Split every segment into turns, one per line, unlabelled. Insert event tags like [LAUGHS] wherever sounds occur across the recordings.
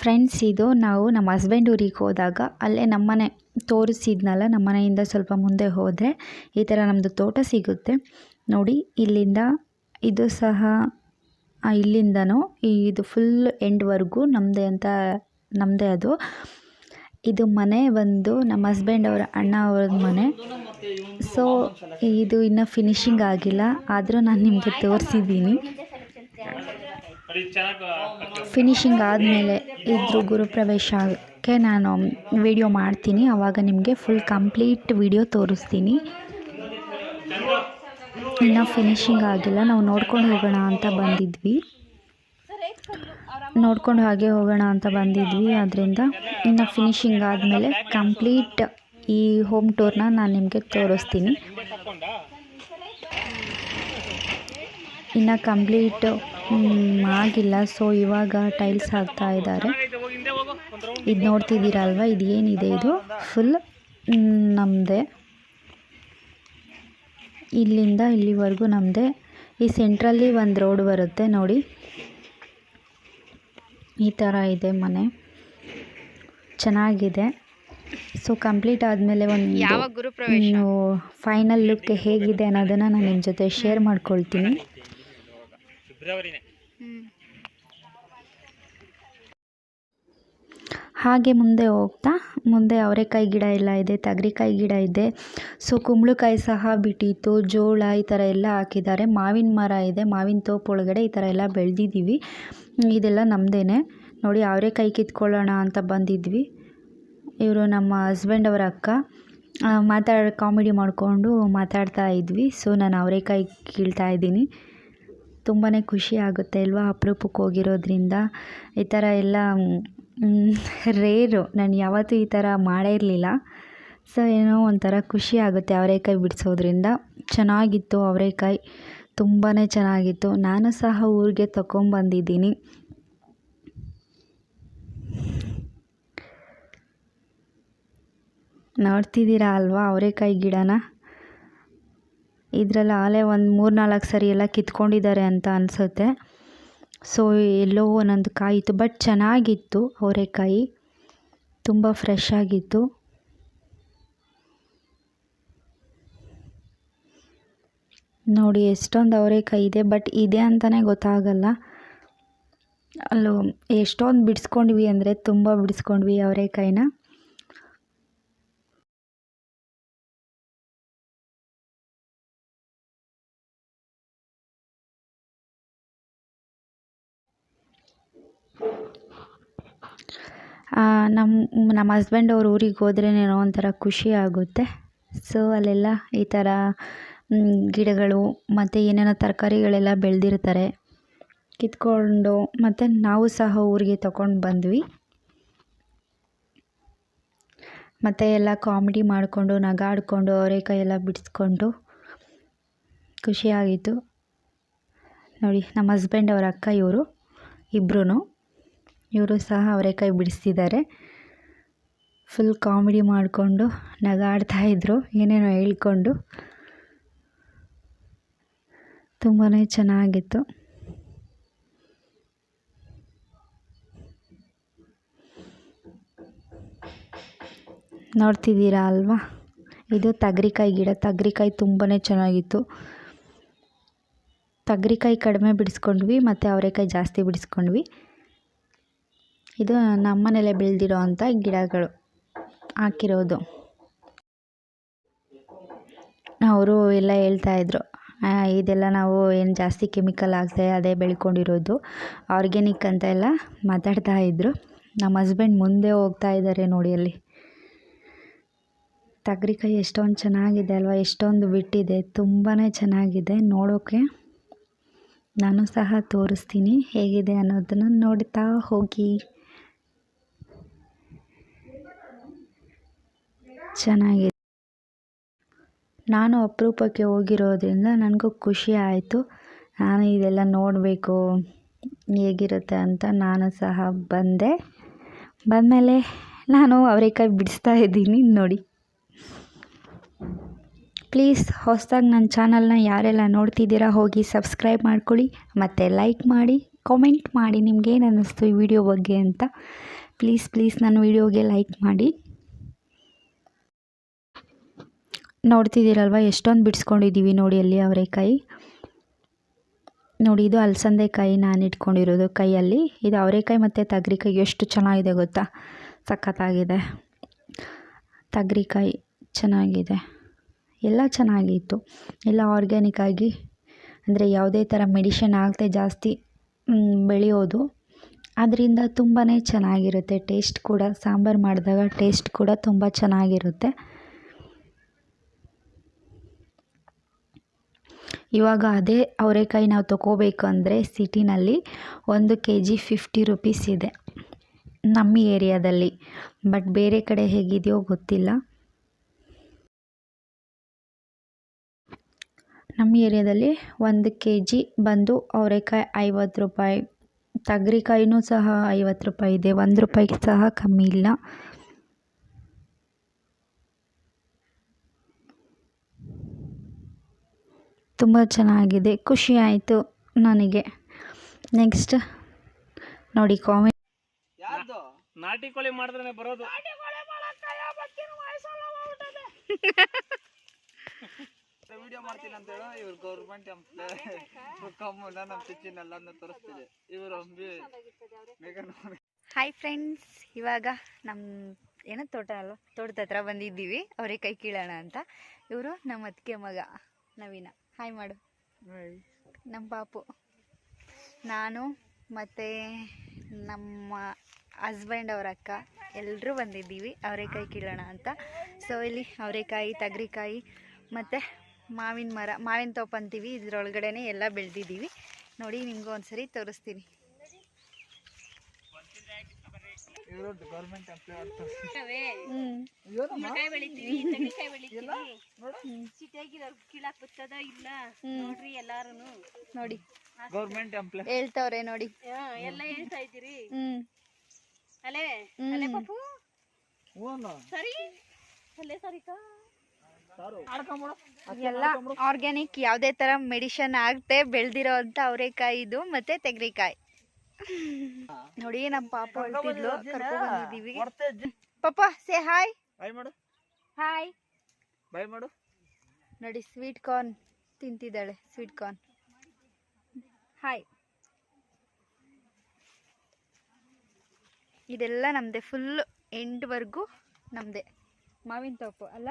Friends ಇದು, ನಾವು ನಮ್ಮ ಹಸ್ಬೆಂಡ್ ಊರಿಗೆ ಹೋದಾಗ ಅಲ್ಲೇ ನಮ್ಮನೆ ತೋರಿಸಿದ್ನಲ್ಲ, ನಮ್ಮ ಮನೆಯಿಂದ ಸ್ವಲ್ಪ ಮುಂದೆ ಹೋದರೆ ಈ ಥರ ನಮ್ಮದು ತೋಟ ಸಿಗುತ್ತೆ. ನೋಡಿ, ಇಲ್ಲಿಂದ ಇದು ಸಹ ಇಲ್ಲಿಂದನೂ ಇದು ಫುಲ್ ಎಂಡ್ವರೆಗೂ ನಮ್ಮದೇ ಅಂತ ನಮ್ಮದೇ ಅದು. ಇದು ಮನೆ ಬಂದು ನಮ್ಮ ಹಸ್ಬೆಂಡ್ ಅವರ ಅಣ್ಣ ಅವ್ರ ಮನೆ. ಸೊ ಇದು ಇನ್ನೂ ಫಿನಿಶಿಂಗ್ ಆಗಿಲ್ಲ, ಆದರೂ ನಾನು ನಿಮಗೆ ತೋರಿಸಿದ್ದೀನಿ. ಫಿನಿಶಿಂಗ್ ಆದಮೇಲೆ ಇದ್ರ ಗುರುಪ್ರವೇಶಕ್ಕೆ ನಾನು ವಿಡಿಯೋ ಮಾಡ್ತೀನಿ. ಆವಾಗ ನಿಮಗೆ ಫುಲ್ ಕಂಪ್ಲೀಟ್ ವಿಡಿಯೋ ತೋರಿಸ್ತೀನಿ. ಇನ್ನು ಫಿನಿಶಿಂಗ್ ಆಗಿಲ್ಲ. ನಾವು ನೋಡ್ಕೊಂಡು ಹೋಗೋಣ ಅಂತ ಬಂದಿದ್ವಿ. ನೋಡ್ಕೊಂಡು ಹಾಗೆ ಹೋಗೋಣ ಅಂತ ಬಂದಿದ್ವಿ. ಆದ್ದರಿಂದ ಇನ್ನು ಫಿನಿಶಿಂಗ್ ಆದಮೇಲೆ ಕಂಪ್ಲೀಟ್ ಈ ಹೋಮ್ ಟೂರ್ನ ನಾನು ನಿಮಗೆ ತೋರಿಸ್ತೀನಿ. ಇನ್ನು ಕಂಪ್ಲೀಟ್ ಆಗಿಲ್ಲ. ಸೊ ಇವಾಗ ಟೈಲ್ಸ್ ಹಾಕ್ತಾ ಇದ್ದಾರೆ. ಇದು ನೋಡ್ತಿದ್ದೀರಲ್ವ? ಇದು ಏನಿದೆ ಇದು? ಫುಲ್ ನಮ್ಮದೇ ಇಲ್ಲಿಂದ ಇಲ್ಲಿವರೆಗೂ ನಮ್ಮದೇ ಈ ಸೆಂಟ್ರಲ್ಲಿ ಒಂದು ರೋಡ್ ಬರುತ್ತೆ ನೋಡಿ. ಈ ಥರ ಇದೆ ಮನೆ. ಚೆನ್ನಾಗಿದೆ. ಸೊ ಕಂಪ್ಲೀಟ್ ಆದಮೇಲೆ ಒಂದು ಫೈನಲ್ ಲುಕ್ ಹೇಗಿದೆ ಅನ್ನೋದನ್ನು ನಾನು ನಿಮ್ಮ ಜೊತೆ ಶೇರ್ ಮಾಡ್ಕೊಳ್ತೀನಿ. ಹಾಗೆ ಮುಂದೆ ಹೋಗ್ತಾ, ಮುಂದೆ ಅವರೆಕಾಯಿ ಗಿಡ ಎಲ್ಲ ಇದೆ, ತಗರಿಕಾಯಿ ಗಿಡ ಇದೆ. ಸೊ ಕುಂಬಳಕಾಯಿ ಸಹ ಬಿಟ್ಟಿತ್ತು, ಜೋಳ ಈ ಥರ ಎಲ್ಲ ಹಾಕಿದ್ದಾರೆ. ಮಾವಿನ ಮರ ಇದೆ, ಮಾವಿನ ತೋಪು ಒಳಗಡೆ ಈ ಥರ ಎಲ್ಲ ಬೆಳೆದಿದ್ದೀವಿ. ಇದೆಲ್ಲ ನಮ್ಮದೇನೆ ನೋಡಿ, ಅವರೆಕಾಯಿ ಕಿತ್ಕೊಳ್ಳೋಣ ಅಂತ ಬಂದಿದ್ವಿ. ಇವರು ನಮ್ಮ ಹಸ್ಬೆಂಡ್ ಅವರ ಅಕ್ಕ. ಮಾತಾಡ ಕಾಮಿಡಿ ಮಾಡಿಕೊಂಡು ಮಾತಾಡ್ತಾ ಇದ್ವಿ. ಸೊ ನಾನು ಅವರೆಕಾಯಿ ಕೀಳ್ತಾ ಇದ್ದೀನಿ. ತುಂಬಾ ಖುಷಿ ಆಗುತ್ತೆ ಅಲ್ವಾ ಅಪ್ರೂಪಕ್ಕೆ ಹೋಗಿರೋದ್ರಿಂದ. ಈ ಥರ ಎಲ್ಲ ರೇರು. ನಾನು ಯಾವತ್ತೂ ಈ ಥರ ಮಾಡೇ ಇರಲಿಲ್ಲ. ಸೊ, ಏನೋ ಒಂಥರ ಖುಷಿ ಆಗುತ್ತೆ ಅವರೆಕಾಯಿ ಬಿಡಿಸೋದ್ರಿಂದ. ಚೆನ್ನಾಗಿತ್ತು ಅವರೆಕಾಯಿ. ತುಂಬಾ ಚೆನ್ನಾಗಿತ್ತು. ನಾನು ಸಹ ಊರಿಗೆ ತಗೊಂಬಂದಿದ್ದೀನಿ ನೋಡ್ತಿದ್ದೀರಾ ಅಲ್ವಾ ಅವರೆಕಾಯಿ ಗಿಡನ? ಇದರಲ್ಲಿ ಆಲೆ ಒಂದು ಮೂರು ನಾಲ್ಕು ಸರಿ ಎಲ್ಲ ಕಿತ್ಕೊಂಡಿದ್ದಾರೆ ಅಂತ ಅನಿಸುತ್ತೆ. ಸೊ ಎಲ್ಲೋ ಒಂದೊಂದು ಕಾಯಿ ಇತ್ತು ಬಟ್ ಚೆನ್ನಾಗಿತ್ತು ಅವರೆಕಾಯಿ. ತುಂಬ ಫ್ರೆಶ್ ಆಗಿತ್ತು. ನೋಡಿ, ಎಷ್ಟೊಂದು ಅವರೆಕಾಯಿ ಇದೆ ಬಟ್ ಇದೆ ಅಂತಲೇ ಗೊತ್ತಾಗಲ್ಲ. ಅಲ್ಲೂ, ಎಷ್ಟೊಂದು ಬಿಡಿಸ್ಕೊಂಡ್ವಿ ಅಂದರೆ ತುಂಬ ಬಿಡಿಸ್ಕೊಂಡ್ವಿ ಅವರೆಕಾಯಿನ. ನಮ್ಮ ನಮ್ಮ ಹಸ್ಬೆಂಡ್ ಅವ್ರ ಊರಿಗೆ ಹೋದ್ರೇನೇನೋ ಒಂಥರ ಖುಷಿ ಆಗುತ್ತೆ. ಸೊ ಅಲ್ಲೆಲ್ಲ ಈ ಥರ ಗಿಡಗಳು ಮತ್ತು ಏನೇನೋ ತರಕಾರಿಗಳೆಲ್ಲ ಬೆಳೆದಿರ್ತಾರೆ. ಕಿತ್ಕೊಂಡು ಮತ್ತು ನಾವು ಸಹ ಊರಿಗೆ ತಗೊಂಡು ಬಂದ್ವಿ. ಮತ್ತು ಎಲ್ಲ ಕಾಮಿಡಿ ಮಾಡಿಕೊಂಡು ನಗಾಡಿಕೊಂಡು ಅವರೆಕಾಯಿ ಎಲ್ಲ ಬಿಡಿಸ್ಕೊಂಡು ಖುಷಿಯಾಗಿತ್ತು ನೋಡಿ ನಮ್ಮ ಹಸ್ಬೆಂಡ್ ಅವರ ಅಕ್ಕ ಇವರು ಇಬ್ಬರೂ ಇವರು ಸಹ ಅವರೆಕಾಯಿ ಬಿಡಿಸ್ತಿದ್ದಾರೆ. ಫುಲ್ ಕಾಮಿಡಿ ಮಾಡಿಕೊಂಡು ನಗಾಡ್ತಾ ಇದ್ದರು ಏನೇನೋ ಹೇಳ್ಕೊಂಡು. ತುಂಬಾ ಚೆನ್ನಾಗಿತ್ತು. ನೋಡ್ತಿದ್ದೀರಾ ಅಲ್ವಾ? ಇದು ತಗರಿಕಾಯಿ ಗಿಡ. ತಗರಿಕಾಯಿ ತುಂಬಾ ಚೆನ್ನಾಗಿತ್ತು. ತಗರಿಕಾಯಿ ಕಡಿಮೆ ಬಿಡಿಸ್ಕೊಂಡ್ವಿ, ಮತ್ತು ಅವರೆಕಾಯಿ ಜಾಸ್ತಿ ಬಿಡಿಸ್ಕೊಂಡ್ವಿ. ಇದು ನಮ್ಮನೇಲೆ ಬೆಳೆದಿರೋ ಅಂಥ ಗಿಡಗಳು ಹಾಕಿರೋದು. ಅವರು ಎಲ್ಲ ಹೇಳ್ತಾಯಿದ್ರು ಇದೆಲ್ಲ ನಾವು ಏನು ಜಾಸ್ತಿ ಕೆಮಿಕಲ್ ಹಾಕ್ದೆ ಅದೇ ಬೆಳ್ಕೊಂಡಿರೋದು. ಆರ್ಗ್ಯಾನಿಕ್ ಅಂತ ಎಲ್ಲ ಮಾತಾಡ್ತಾ ಇದ್ದರು ನಮ್ಮ ಹಸ್ಬೆಂಡ್ ಮುಂದೆ ಹೋಗ್ತಾ ಇದ್ದಾರೆ ನೋಡಿ ಅಲ್ಲಿ. ತಗರಿಕಾಯಿ ಎಷ್ಟೊಂದು ಚೆನ್ನಾಗಿದೆ ಅಲ್ವಾ, ಎಷ್ಟೊಂದು ಬಿಟ್ಟಿದೆ ತುಂಬಾ ಚೆನ್ನಾಗಿದೆ ನೋಡೋಕ್ಕೆ ನಾನು ಸಹ ತೋರಿಸ್ತೀನಿ, ಹೇಗಿದೆ ಅನ್ನೋದನ್ನು ನೋಡ್ತಾ ಹೋಗಿ. ಚೆನ್ನಾಗಿದೆ. ನಾನು ಅಪರೂಪಕ್ಕೆ ಹೋಗಿರೋದ್ರಿಂದ ನನಗೂ ಖುಷಿ ಆಯಿತು. ನಾನು ಇದೆಲ್ಲ ನೋಡಬೇಕು, ಹೇಗಿರುತ್ತೆ ಅಂತ ನಾನು ಸಹ ಬಂದೆ. ಬಂದಮೇಲೆ ನಾನು ಅವರೆಕಾಯಿ ಬಿಡಿಸ್ತಾ ಇದ್ದೀನಿ, ನೋಡಿ. ಪ್ಲೀಸ್, ಹೊಸದಾಗಿ ನನ್ನ ಚಾನಲ್ನ ಯಾರೆಲ್ಲ ನೋಡ್ತಿದ್ದೀರಾ, ಹೋಗಿ ಸಬ್ಸ್ಕ್ರೈಬ್ ಮಾಡ್ಕೊಳ್ಳಿ, ಮತ್ತು ಲೈಕ್ ಮಾಡಿ, ಕಾಮೆಂಟ್ ಮಾಡಿ ನಿಮ್ಗೇನು ಅನ್ನಿಸ್ತು ಈ ವಿಡಿಯೋ ಬಗ್ಗೆ ಅಂತ. ಪ್ಲೀಸ್ ಪ್ಲೀಸ್, ನನ್ನ ವಿಡಿಯೋಗೆ ಲೈಕ್ ಮಾಡಿ. ನೋಡ್ತಿದ್ದೀರಲ್ವ? ಎಷ್ಟೊಂದು ಬಿಡಿಸ್ಕೊಂಡಿದ್ದೀವಿ ನೋಡಿ ಅಲ್ಲಿ ಅವರೆಕಾಯಿ ನೋಡಿ ಇದು ಅಲಸಂದೆಕಾಯಿ ನಾನು ಇಟ್ಕೊಂಡಿರೋದು ಕೈಯಲ್ಲಿ. ಇದು ಅವರೆಕಾಯಿ ಮತ್ತು ತಗರಿಕಾಯಿ ಎಷ್ಟು ಚೆನ್ನಾಗಿದೆ ಗೊತ್ತಾ? ಸಖತ್ತಾಗಿದೆ. ತಗರಿಕಾಯಿ ಚೆನ್ನಾಗಿದೆ. ಎಲ್ಲ ಚೆನ್ನಾಗಿತ್ತು. ಎಲ್ಲ ಆರ್ಗ್ಯಾನಿಕ್ ಆಗಿ ಅಂದರೆ ಯಾವುದೇ ಥರ ಮೆಡಿಷನ್ ಆಗದೆ ಜಾಸ್ತಿ ಬೆಳೆಯೋದು. ಅದರಿಂದ ತುಂಬಾ ಚೆನ್ನಾಗಿರುತ್ತೆ. ಟೇಸ್ಟ್ ಕೂಡ ಸಾಂಬಾರು ಮಾಡಿದಾಗ ಟೇಸ್ಟ್ ಕೂಡ ತುಂಬ ಚೆನ್ನಾಗಿರುತ್ತೆ. ಇವಾಗ ಅದೇ ಅವರೆಕಾಯಿ ನಾವು ತೊಗೋಬೇಕು ಅಂದರೆ ಸಿಟಿನಲ್ಲಿ ಒಂದು ಕೆ ಜಿ ಫಿಫ್ಟಿ ರುಪೀಸ್ ಇದೆ. ನಮ್ಮ ಏರಿಯಾದಲ್ಲಿ. ಬಟ್ ಬೇರೆ ಕಡೆ ಹೇಗಿದೆಯೋ ಗೊತ್ತಿಲ್ಲ. ನಮ್ಮ ಏರಿಯಾದಲ್ಲಿ ಒಂದು ಕೆ ಜಿ ಬಂದು ಅವರೆಕಾಯಿ ಐವತ್ತು ರೂಪಾಯಿ, ತಗರಿಕಾಯಿನೂ ಸಹ ಐವತ್ತು ರೂಪಾಯಿ ಇದೆ. ಒಂದು ರೂಪಾಯಿಗೆ ಸಹ ಕಮ್ಮಿ ಇಲ್ಲ. ತುಂಬ ಚೆನ್ನಾಗಿದೆ. ಖುಷಿ ಆಯಿತು ನನಗೆ. ನೆಕ್ಸ್ಟ್ ನೋಡಿ ಕಾಮೆಂಟ್
ನಾಟಿ ಕೋಳಿ ಮಾಡಿದ್ರೆ ಬರೋದು.
ವಿಡಿಯೋ ಮಾಡ್ತೀನಿ ಅಂತ ಹೇಳೋ ಇವ್ರು ಗೌರ್ಮೆಂಟ್ ಕಮ್ಮು ಚಿಚ್ಚಿನೆಲ್ಲ ತೋರಿಸ್ತಿದೆ ಇವರು
ಹಾಯ್ ಫ್ರೆಂಡ್ಸ್ ಇವಾಗ ನಮ್ಮ ಏನೋ ತೋಟ ಅಲ್ವ? ತೋಟದ ಹತ್ರ ಬಂದಿದ್ದೀವಿ. ಕೈ ಕೀಳೋಣ ಅಂತ. ಇವರು ನಮ್ಮ ಅತ್ತಿಗೆ ಮಗ ನವೀನ. ಹಾಯ್ ಮಾಡು. ನಮ್ಮ ಪಾಪು. ನಾನು ಮತ್ತು ನಮ್ಮ ಹಸ್ಬೆಂಡ್ ಅವ್ರ ಅಕ್ಕ ಎಲ್ಲರೂ ಬಂದಿದ್ದೀವಿ. ಅವರೆಕಾಯಿ ಕೀಳೋಣ ಅಂತ. ಸೊ ಇಲ್ಲಿ ಅವರೆಕಾಯಿ ತಗ್ರಿಕಾಯಿ ಮತ್ತು ಮಾವಿನ ಮರ ಮಾವಿನ ತೋಪ ಅಂತೀವಿ. ಇದರೊಳಗಡೆ ಎಲ್ಲ ಬೆಳೆದಿದ್ದೀವಿ. ನೋಡಿ ನಿಮಗೂ ಒಂದ್ಸರಿ ತೋರಿಸ್ತೀನಿ
ಇವರು ಗೌರ್ಮೆಂಟ್
ಹ್ಞೂ ನೋಡಿ.
ಗೌರ್ಮೆಂಟ್ ಎಂಪ್ಲಾಯ್
ಹೇಳ್ತವ್ರೆ ನೋಡಿ.
ಎಲ್ಲ ಹೇಳ್ತಾ ಇದ್ದೀರಿ.
ಹ್ಮ್.
ಅಲೆ. ಅಲೆ ಪಾಪು. ಸರಿ. ಅಲ್ಲೇ ಸರಿಕಾ
ಎಲ್ಲ ಆರ್ಗ್ಯಾನಿಕ್ ಯಾವುದೇ ತರ ಮೆಡಿಷನ್ ಆಗದೆ ಬೆಳ್ದಿರೋ ಅಂತ ಅವರೆಕಾಯಿ ಇದು ಮತ್ತೆ ತೆಂಗ್ರಿಕಾಯಿ. ನೋಡಿ ನಮ್ಮ ಪಾಪ ಬಂದಿದ್ದೀವಿ. ಪಾಪ ಸೇ ಹಾಯ್
ಹಾಯ್ ಮಾಡು.
ಹಾಯ್
ಬಾಯ್ ಮಾಡು.
ನೋಡಿ ಸ್ವೀಟ್ ಕಾರ್ನ್ ತಿಂತಿದ್ದಾಳೆ ಸ್ವೀಟ್ ಕಾರ್ನ್ ಹಾಯ್ ಇದೆಲ್ಲ ನಮ್ಮದೇ ಫುಲ್ ಎಂಡ್ವರೆಗೂ ನಮ್ಮದೇ ಮಾವಿನ ತೋಪು ಅಲ್ಲ?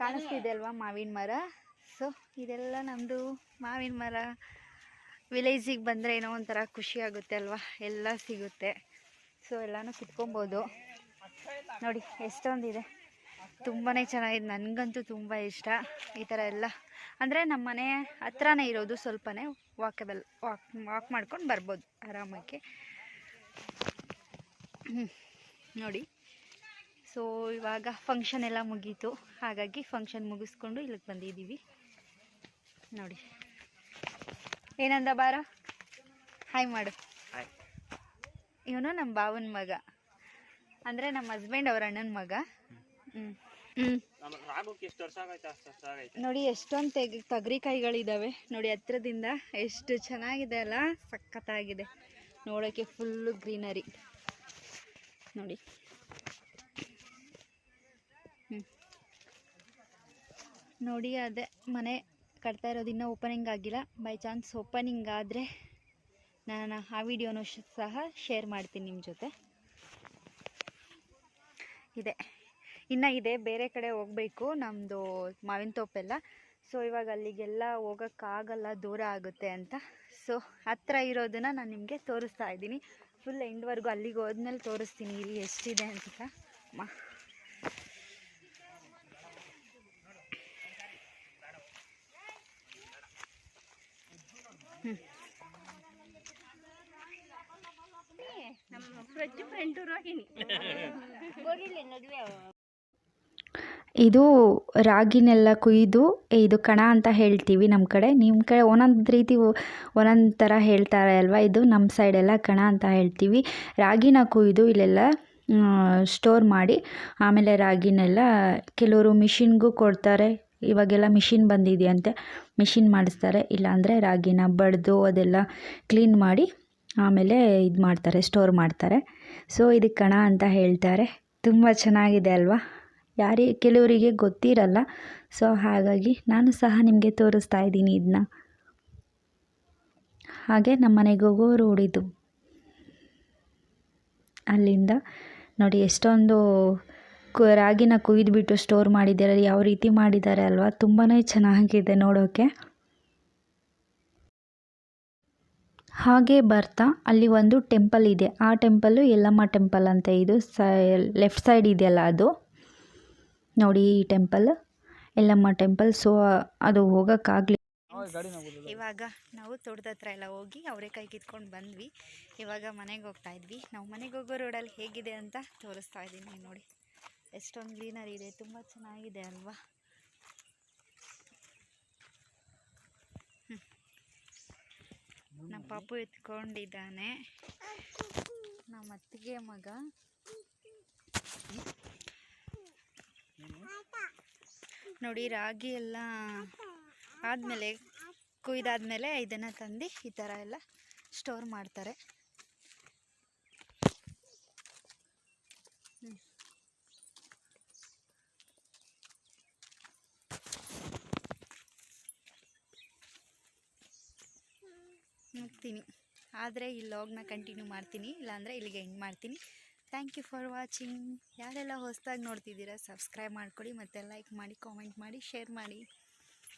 ಕಾಣಿಸ್ತಿದೆ ಅಲ್ವಾ ಮಾವಿನ ಮರ? ಸೊ, ಇದೆಲ್ಲ ನಮ್ಮದು ಮಾವಿನ ಮರ. ವಿಲೇಜಿಗೆ ಬಂದರೆ ಏನೋ ಒಂಥರ ಖುಷಿ ಆಗುತ್ತೆ ಅಲ್ವಾ? ಎಲ್ಲ ಸಿಗುತ್ತೆ. ಸೊ ಎಲ್ಲನೂ ಕಿತ್ಕೊಬೋದು ನೋಡಿ, ಎಷ್ಟೊಂದಿದೆ. ತುಂಬಾ ಚೆನ್ನಾಗಿದೆ. ನನಗಂತೂ ತುಂಬ ಇಷ್ಟ. ಈ ಥರ ಎಲ್ಲ. ಅಂದರೆ ನಮ್ಮ ಮನೆ ಹತ್ರನೇ ಇರೋದು ಸ್ವಲ್ಪನೇ ವಾಕಬಲ್ ವಾಕ್ ವಾಕ್ ಮಾಡ್ಕೊಂಡು ಬರ್ಬೋದು ಹ್ಮ್. ನೋಡಿ. ಸೊ ಇವಾಗ ಫಂಕ್ಷನ್ ಎಲ್ಲ ಮುಗೀತು. ಹಾಗಾಗಿ ಫಂಕ್ಷನ್ ಮುಗಿಸ್ಕೊಂಡು ಇಲ್ಲಿಗೆ ಬಂದಿದ್ದೀವಿ ನೋಡಿ. ಏನಂದ ಬಾರ? ಹಾಯ್ ಮಾಡು. ಇವನು ನಮ್ಮ ಬಾವನ ಮಗ. ಅಂದರೆ ನಮ್ಮ ಹಸ್ಬೆಂಡ್ ಅವ್ರ ಅಣ್ಣನ ಮಗ. ಹ್ಞೂ ನೋಡಿ ಎಷ್ಟೊಂದು ತೆಗ್ ತೊಗರಿಕಾಯಿಗಳಿದ್ದಾವೆ ನೋಡಿ ಹತ್ರದಿಂದ ಎಷ್ಟು ಚೆನ್ನಾಗಿದೆ ಅಲ್ಲ? ಸಖತ್ತಾಗಿದೆ. ನೋಡೋಕ್ಕೆ ಫುಲ್ಲು ಗ್ರೀನರಿ ನೋಡಿ. ನೋಡಿ ಅದೇ ಮನೆ ಕಟ್ತಾ ಇರೋದು ಇನ್ನೂ ಓಪನಿಂಗ್ ಆಗಿಲ್ಲ. ಬೈ ಚಾನ್ಸ್ ಓಪನಿಂಗ್ ಆದರೆ ನಾನು ಆ ವಿಡಿಯೋನೂ ಸಹ ಶೇರ್ ಮಾಡ್ತೀನಿ ನಿಮ್ಮ ಜೊತೆ. ಇದೆ. ಇನ್ನು ಇದೆ, ಬೇರೆ ಕಡೆ ಹೋಗಬೇಕು. ನಮ್ಮದು ಮಾವಿನ ತೋಪೆಲ್ಲ ಸೊ ಇವಾಗ ಅಲ್ಲಿಗೆಲ್ಲ ಹೋಗೋಕ್ಕಾಗಲ್ಲ, ದೂರ ಆಗುತ್ತೆ ಅಂತ. ಸೊ ಹತ್ರ ಇರೋದನ್ನು ನಾನು ನಿಮಗೆ ತೋರಿಸ್ತಾ ಇದ್ದೀನಿ. ಫುಲ್ ಎಂಡ್ವರೆಗೂ ಅಲ್ಲಿಗೆ ಹೋದ್ಮೇಲೆ ತೋರಿಸ್ತೀನಿ, ಇಲ್ಲಿ ಎಷ್ಟಿದೆ ಅಂತ. ಮಾ [LAUGHS] ಇದು ರಾಗಿನೆಲ್ಲ ಕುಯ್ದು ಇದು ಕಣ ಅಂತ ಹೇಳ್ತೀವಿ ನಮ್ಮ ಕಡೆ. ನಿಮ್ಮ ಕಡೆ ಒಂದೊಂದು ರೀತಿ ಒಂದೊಂದು ಥರ ಹೇಳ್ತಾರೆ ಅಲ್ವಾ? ಇದು ನಮ್ಮ ಸೈಡೆಲ್ಲ ಕಣ ಅಂತ ಹೇಳ್ತೀವಿ. ರಾಗಿನ ಕುಯ್ದು ಇಲ್ಲೆಲ್ಲ ಸ್ಟೋರ್ ಮಾಡಿ, ಆಮೇಲೆ ರಾಗಿನೆಲ್ಲ ಕೆಲವರು ಮಿಷಿನ್ಗೂ ಕೊಡ್ತಾರೆ. ಇವಾಗೆಲ್ಲ ಮಿಷಿನ್ ಬಂದಿದೆಯಂತೆ, ಮಿಷಿನ್ ಮಾಡಿಸ್ತಾರೆ. ಇಲ್ಲಾಂದರೆ ರಾಗಿನ ಬಡಿದು ಅದೆಲ್ಲ ಕ್ಲೀನ್ ಮಾಡಿ ಆಮೇಲೆ ಇದು ಮಾಡ್ತಾರೆ ಸ್ಟೋರ್ ಮಾಡ್ತಾರೆ. ಸೊ ಇದಕ್ಕೆ ಕಣ ಅಂತ ಹೇಳ್ತಾರೆ. ತುಂಬ ಚೆನ್ನಾಗಿದೆ ಅಲ್ವಾ? ಯಾರಿ, ಕೆಲವರಿಗೆ ಗೊತ್ತಿರಲ್ಲ. ಸೊ ಹಾಗಾಗಿ ನಾನು ಸಹ ನಿಮಗೆ ತೋರಿಸ್ತಾ ಇದ್ದೀನಿ ಇದನ್ನ ಹಾಗೆ ನಮ್ಮ ಮನೆಗೆ ಹೋಗೋ ರೋಡ್ ಅಲ್ಲಿಂದ ನೋಡಿ ಎಷ್ಟೊಂದು ಕು ರಾಗಿನ ಕುಯ್ದುಬಿಟ್ಟು ಸ್ಟೋರ್ ಮಾಡಿದ್ದಾರೆ ಯಾವ ರೀತಿ ಮಾಡಿದ್ದಾರೆ ಅಲ್ವಾ? ತುಂಬಾ ಚೆನ್ನಾಗಿದೆ ನೋಡೋಕ್ಕೆ ಹಾಗೆ ಬರ್ತಾ ಅಲ್ಲಿ ಒಂದು ಟೆಂಪಲ್ ಇದೆ. ಆ ಟೆಂಪಲ್ಲು ಯಲ್ಲಮ್ಮ ಟೆಂಪಲ್ ಅಂತ ಇದು. ಸ ಲೆಫ್ಟ್ ಸೈಡ್ ಇದೆಯಲ್ಲ ಅದು? ನೋಡಿ ಈ ಟೆಂಪಲ್ ಯಲ್ಲಮ್ಮ ಟೆಂಪಲ್. ಸೊ ಅದು ಹೋಗೋಕ್ಕಾಗಲಿ.
ಇವಾಗ ನಾವು ತೋಟದ ಹತ್ರ ಎಲ್ಲ ಹೋಗಿ ಅವರೆಕಾಯಿ ಕಿತ್ಕೊಂಡು ಬಂದ್ವಿ. ಇವಾಗ ಮನೆಗೆ ಹೋಗ್ತಾ ಇದ್ವಿ. ನಾವು ಮನೆಗೆ ಹೋಗೋ ರೋಡಲ್ಲಿ ಹೇಗಿದೆ ಅಂತ ತೋರಿಸ್ತಾ ಇದ್ದೀನಿ ನೋಡಿ. ಎಷ್ಟೊಂದು ಗ್ರೀನರಿ ಇದೆ, ತುಂಬ ಚೆನ್ನಾಗಿದೆ ಅಲ್ವಾ. ನಮ್ಮ ಪಾಪು ಎತ್ಕೊಂಡಿದ್ದಾನೆ. ನಮ್ಮ ಅತ್ತಿಗೆ ಮಗ. ನೋಡಿ, ರಾಗಿ ಎಲ್ಲ ಆದಮೇಲೆ, ಕುಯ್ದಾದ್ಮೇಲೆ ಇದನ್ನು ತಂದು ಈ ಥರ ಎಲ್ಲ ಸ್ಟೋರ್ ಮಾಡ್ತಾರೆ. ಮುಗ್ತೀನಿ ಆದರೆ ಈ ಲಾಗ್ನ ಕಂಟಿನ್ಯೂ ಮಾಡ್ತೀನಿ, ಇಲ್ಲಾಂದರೆ ಇಲ್ಲಿಗೆ ಎಂಡ್ ಮಾಡ್ತೀನಿ. ಥ್ಯಾಂಕ್ ಯು ಫಾರ್ ವಾಚಿಂಗ್ ಯಾರೆಲ್ಲ ಹೊಸದಾಗಿ ನೋಡ್ತಿದ್ದೀರಾ ಸಬ್ಸ್ಕ್ರೈಬ್ ಮಾಡ್ಕೊಳ್ಳಿ ಮತ್ತು ಲೈಕ್ ಮಾಡಿ ಕಾಮೆಂಟ್ ಮಾಡಿ ಶೇರ್ ಮಾಡಿ.